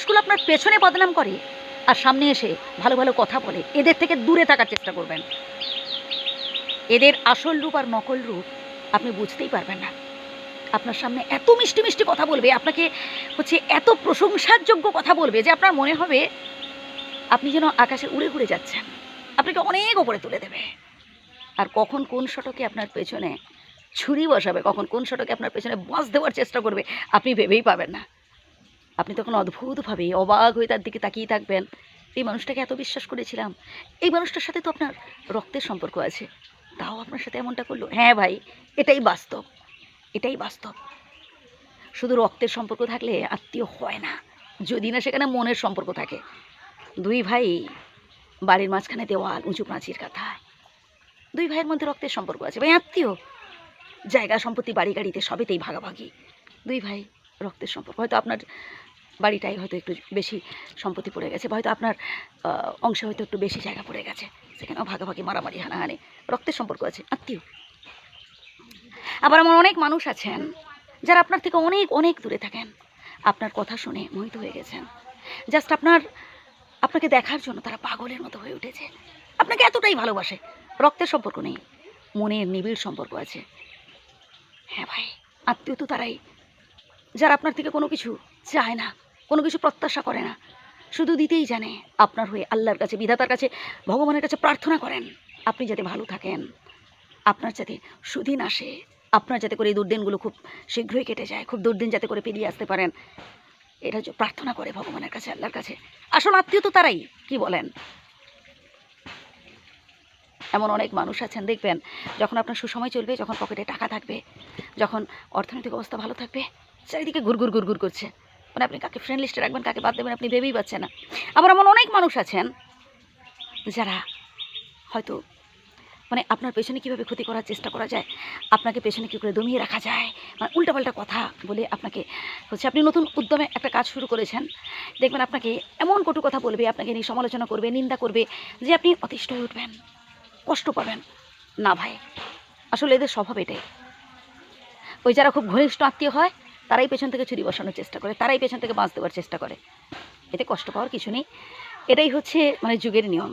মানুষগুলো আপনার পেছনে বদনাম করে আর সামনে এসে ভালো ভালো কথা বলে। এদের থেকে দূরে থাকার চেষ্টা করবেন। এদের আসল রূপ আর নকল রূপ আপনি বুঝতেই পারবেন না। আপনার সামনে এত মিষ্টি মিষ্টি কথা বলবে, আপনাকে হচ্ছে এত প্রশংসার যোগ্য কথা বলবে যে আপনার মনে হবে আপনি যেন আকাশে উড়ে ঘুরে যাচ্ছেন। আপনাকে অনেক ওপরে তুলে দেবে। আর কখন কোন শটকে আপনার পেছনে ছুরি বসাবে, কখন কোন শটকে আপনার পেছনে বাস দেওয়ার চেষ্টা করবে, আপনি ভেবেই পাবেন না। আপনি তখন অদ্ভুতভাবে অবাক হয়ে তার দিকে তাকিয়ে থাকবেন। এই মানুষটাকে এত বিশ্বাস করেছিলাম। এই মানুষটার সাথে তো আপনার রক্তের সম্পর্ক আছে। তাও আপনার সাথে এমনটা করল? হ্যাঁ ভাই, এটাই বাস্তব। এটাই বাস্তব। শুধু রক্তের সম্পর্ক থাকলে আত্মীয় হয় না। যদি না সেখানে মনের সম্পর্ক থাকে। দুই ভাই বাড়ির মাঝখানে দেওয়াল, উঁচু প্রাচীর কথা। দুই ভাইয়ের মধ্যে রক্তের সম্পর্ক আছে। ভাই, আত্মীয়? জায়গা, সম্পত্তি, বাড়ি, গাড়িতে সবেতেই ভাগাভাগি। দুই ভাই রক্তের সম্পর্ক। হয়তো আপনার বাড়িটাই হয়তো একটু বেশি সম্পত্তি পড়ে গেছে হয়তো আপনার অংশে হয়তো একটু বেশি জায়গা পড়ে গেছে। সেখানেও ভাগাভাগি, মারামারি, হানাহানি, রক্তের সম্পর্ক আছে, আত্মীয়। আবার আমার অনেক মানুষ আছেন যারা আপনার থেকে অনেক অনেক দূরে থাকেন। আপনার কথা শুনে মোহিত হয়ে গেছেন। জাস্ট আপনার, আপনাকে দেখার জন্য তারা পাগলের মতো হয়ে উঠেছে। আপনাকে এতটাই ভালোবাসে। রক্তের সম্পর্ক নেই, মনের নিবিড় সম্পর্ক আছে। হ্যাঁ ভাই, আত্মীয় তো তারাই। যারা আপনার থেকে কোনো কিছু চায় না কোনো কিছু প্রত্যাশা করে না। শুধু দিতেই জানে আপনার হয়ে আল্লাহর কাছে, বিধাতার কাছে, ভগবানের কাছে প্রার্থনা করেন, আপনি যাতে ভালো থাকেন। আপনার যাতে সুদিন আসে, আপনার যাতে করে এই দুর্দিনগুলো খুব শীঘ্রই কেটে যায়, খুব দুর্দিন যাতে করে পেরিয়ে আসতে পারেন। এটা প্রার্থনা করে ভগবানের কাছে, আল্লাহর কাছে। আসল আত্মীয় তো তারাই, কি বলেন? এমন অনেক মানুষ আছেন, দেখবেন, যখন আপনার সুসময় চলবে, যখন পকেটে টাকা থাকবে, যখন অর্থনৈতিক অবস্থা ভালো থাকবে, চারিদিকে ঘুরঘুর ঘুরঘুর করছে। মানে আপনি কাকে ফ্রেন্ড লিস্টে রাখবেন, কাকে বাদ দেবেন, আপনি ভেবেই পাচ্ছেন না। আবার এমন অনেক মানুষ আছেন যারা হয়তো মানে আপনার পেছনে কীভাবে ক্ষতি করার চেষ্টা করা যায়, আপনাকে পেছনে কী করে দমিয়ে রাখা যায় মানে উল্টাপাল্টা কথা বলে আপনাকে হচ্ছে আপনি নতুন উদ্যমে একটা কাজ শুরু করেছেন, দেখবেন আপনাকে এমন কটু কথা বলবে, আপনাকে নিয়ে সমালোচনা করবে, নিন্দা করবে যে আপনি অতিষ্ঠ হয়ে উঠবেন, কষ্ট পাবেন। না ভাই, আসলে এদের স্বভাব এটাই। ওই যারা খুব ঘনিষ্ঠ আত্মীয় হয় তারাই পেছন থেকে ছুরি বসানোর চেষ্টা করে, তারাই পেছন থেকে বাঁচ দেওয়ার চেষ্টা করে। এতে কষ্ট পাওয়ার কিছু নেই। এটাই হচ্ছে মানে যুগের নিয়ম।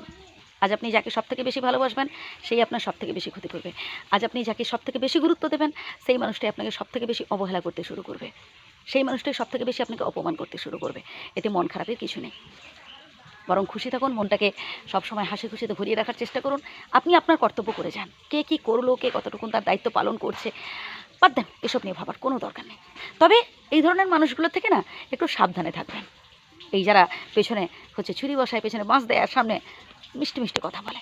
আজ আপনি যাকে সব থেকে বেশি ভালোবাসবেন, সেই আপনার সব থেকে বেশি ক্ষতি করবে। আজ আপনি যাকে সব থেকে বেশি গুরুত্ব দেবেন, সেই মানুষটাই আপনাকে সব থেকে বেশি অবহেলা করতে শুরু করবে। সেই মানুষটাই সব থেকে বেশি আপনাকে অপমান করতে শুরু করবে। এতে মন খারাপের কিছু নেই। বরং খুশি থাকুন, মনটাকে সবসময় হাসি খুশিতে ভরিয়ে রাখার চেষ্টা করুন। আপনি আপনার কর্তব্য করে যান। কে কী করল, কে কতটুকুন তার দায়িত্ব পালন করছে বাদ দেন, এসব নিয়ে ভাবার কোনো দরকার নেই। তবে এই ধরনের মানুষগুলো থেকে না একটু সাবধানে থাকবেন। এই যারা পেছনে হচ্ছে ছুরি বসায়, পেছনে বাঁশ দেয় আর সামনে মিষ্টি মিষ্টি কথা বলে।